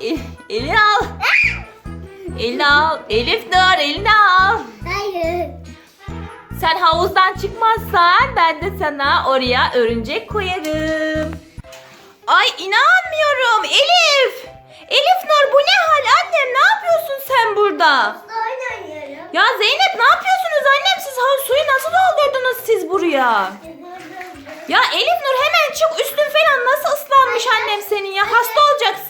E- elini al. Elini al. Elif Nur elini al. Hayır. Sen havuzdan çıkmazsan ben de sana oraya örümcek koyarım. Ay inanmıyorum Elif. Elif Nur bu ne hal annem ne yapıyorsun sen burada? Oyun oynuyorum. Ya Zeynep ne yapıyorsunuz annem siz havuz suyu nasıl doldurdunuz siz buraya? Ya Elif Nur hemen çık üstün falan nasıl ıslanmış annem senin ya hasta olacaksın.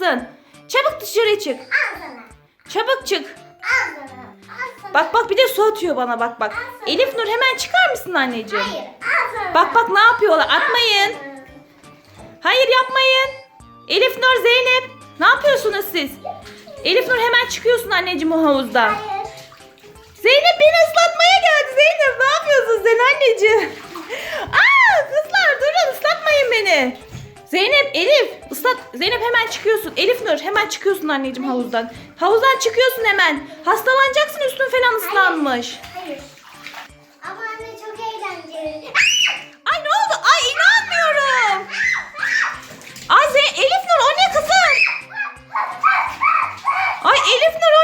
Çabuk dışarı çık. Al sana. Çabuk çık. Al sana. Al sana. Bak bak bir de su atıyor bana bak bak. Elif Nur hemen çıkar mısın anneciğim? Hayır. Al sana. Bak bak ne yapıyorlar atmayın. Hayır yapmayın. Elif Nur Zeynep ne yapıyorsunuz siz? Elif Nur hemen çıkıyorsun anneciğim o havuzdan. Hayır. Zeynep beni ıslatmaya geldi Zeynep ne yapıyorsun sen anneciğim? Elif ıslat Zeynep hemen çıkıyorsun. Elif Nur hemen çıkıyorsun anneciğim havuzdan. Havuzdan çıkıyorsun hemen. Hastalanacaksın üstün falan ıslanmış. Hayır. Ama anne çok eğlenceli. Ay ne oldu? Ay inanmıyorum. Ay Elif Nur o ne kızım? Ay Elif Nur o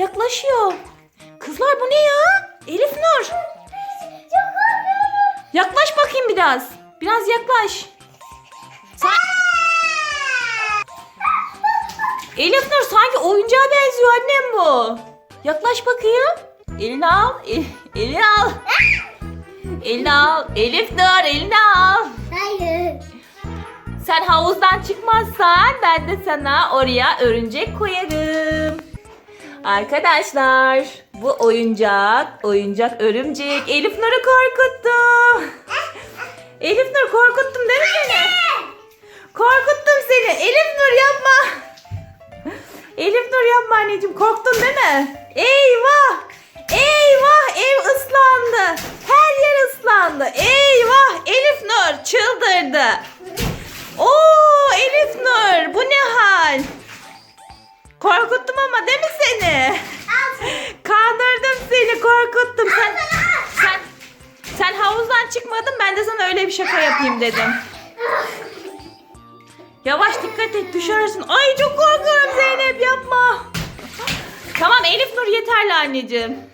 yaklaşıyor. Kızlar bu ne ya? Elif Nur. Yaklaş bakayım biraz. Biraz yaklaş. Sa- Elif Nur sanki oyuncağa benziyor annem bu. Yaklaş bakayım. Elini al. El- elini al. Elini al. Elif Nur elini al. Hayır. Sen havuzdan çıkmazsan ben de sana oraya örümcek koyarım. Arkadaşlar bu oyuncak, oyuncak örümcek Elif Nur'u korkuttu. Elif Nur korkuttum değil mi seni? Korkuttum seni. Elif Nur yapma. Elif Nur yapma anneciğim korktun değil mi? Eyvah! Eyvah ev ıslandı. Her yer ıslandı. Eyvah Elif Nur çıldırdı. Oo Elif Nur bu ne hal? Korkuttum ama değil mi seni? Kandırdım seni korkuttum. Sen, sen, sen havuzdan çıkmadın ben de sana öyle bir şaka yapayım dedim. Yavaş dikkat et düşersin. Ay çok korkuyorum Zeynep yapma. Tamam Elif Nur yeterli anneciğim.